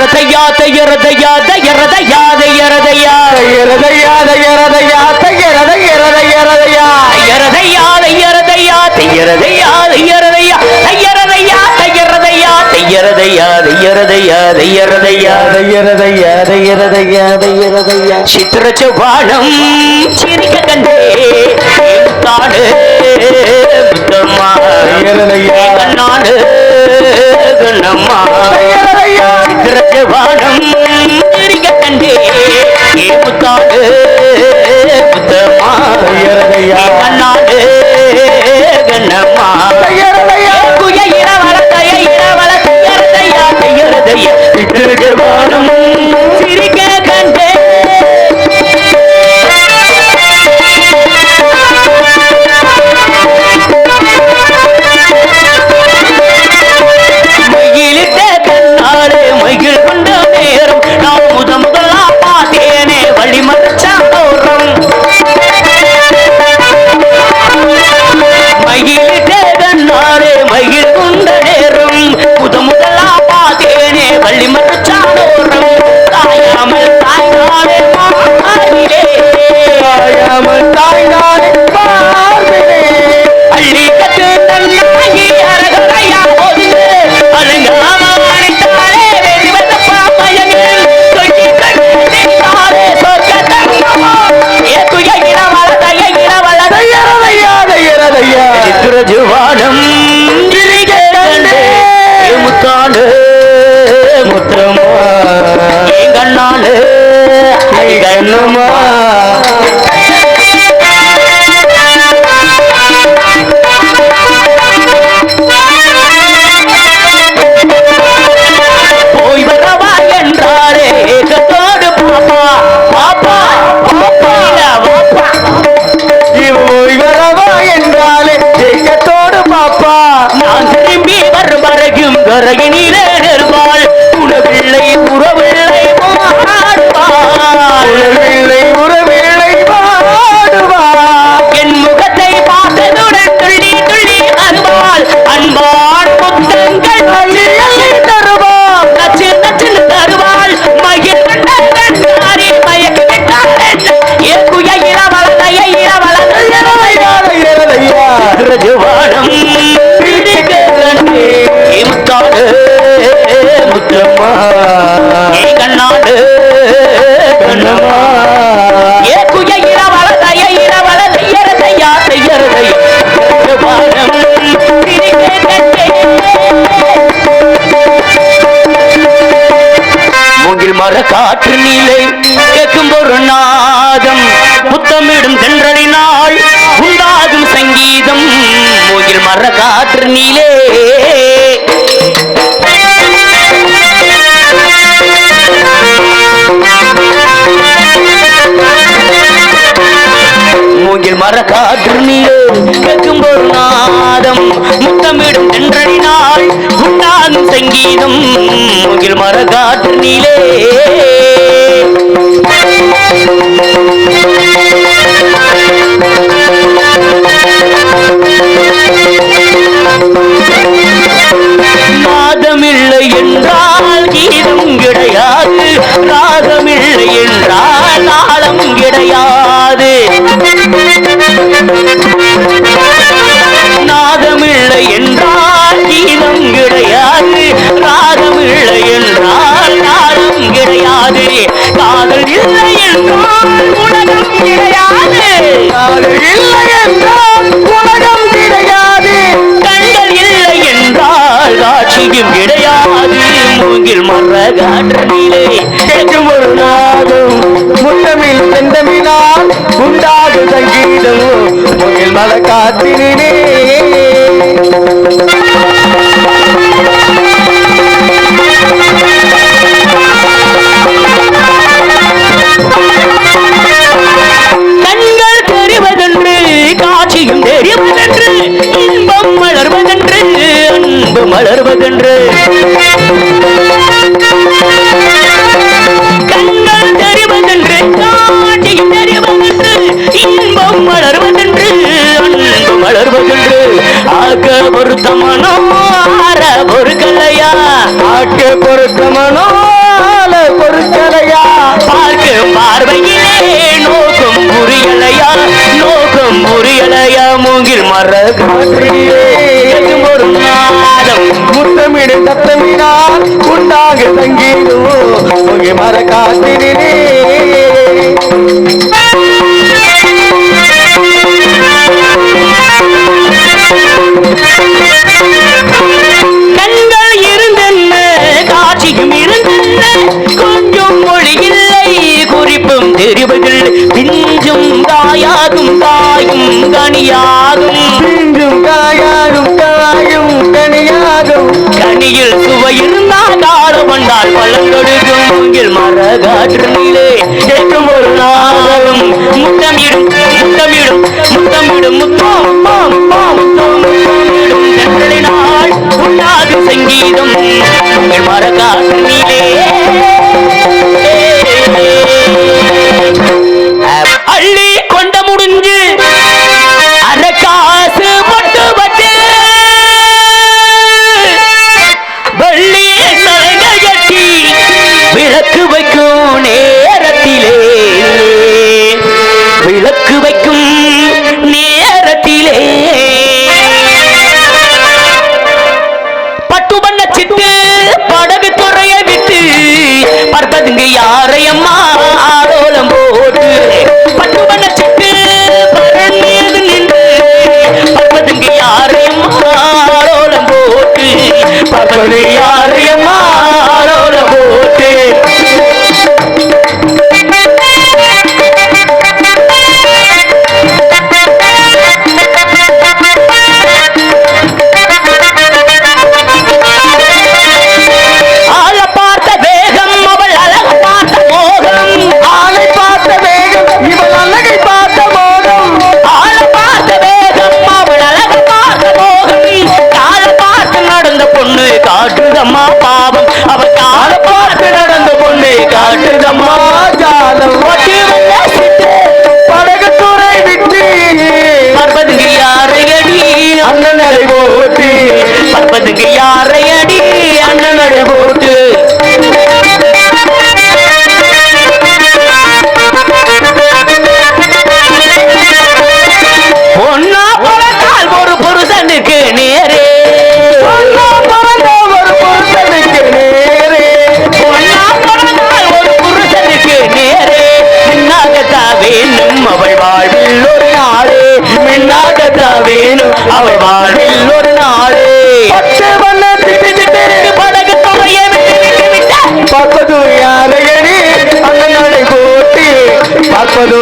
தையரதையா தையரதையா தையரதையா தையரதையா தையரதையா தையரதையா தையரதையரதையரதையா தையரதையா தையரதையா தையரதையா தையரதையா தையரதையா தையரதையா தையரதையா தையரதையா தையரதையா தையரதையா தையரதையா தையரதையா சித்திர செவ்வாழம் சிரிக்க கண்டே காடு புத்தம்மா நாடு குணம்மா கிரகவாடம் கண்டே. கண்ணிலே. மூங்கில் மர காற்று நீரே கேட்கும் ஒரு நாதம். முத்தமிடும் என்றடினால் உண்டாகும் சங்கீதம். மூங்கில் மர காற்று நீலே. அசையாது நாதமில்லை என்றால் கீதம் கிடையாது. ராகமில்லை என்றால் நாதம் கிடையாது. காதல் இல்லை என்றால் உலகம் கிடையாது. காதல் இல்லை என்றால் உலகம் கிடையாது. கண்கள் இல்லை என்றால் காட்சியும் கிடையாது. மூங்கில் மர காற்றினிலே என்றும் ஒரு நாள் முத்தமிழ் செந்தமிழால் உண்டாது சங்கீதம் மலக்காத்தினே பாக்கு பொறுக்கமனோ பொறுக்கலையா? பார்க்கு பார்வையிலே நோக்கம் புரியலையா? நோக்கம் புரியலையா? மூங்கில் மர ஒரு மாதம் முத்தமிடு சத்தமினால் உண்டாக தங்கிடும் மர காத்திரே தாயாகும் தாயும் கனியாகும் பிஞ்சும் காயாகும் காயும் கனியாகும் கனியில் சுவை இருந்தால் காடு கொண்டால் பழம் கொடுக்கும் மூங்கில் மர காற்று நீலே கேட்கும் ஒரு நாளும் முத்தமிடும் முத்தமிடும் முத்தமிடும் முத்தம் முத்தம் முத்தம் முத்தமிடும் சங்கீதம். மர காற்று யாரையம்மா வாழ்வில் ஒரு நாளே மின்னாகத்தா வேணும். அவள் வாழ்வில் ஒரு நாளே. படகு விட்டு பார்ப்பது யாரையடி அண்ணன் நடை போட்டு பார்ப்பது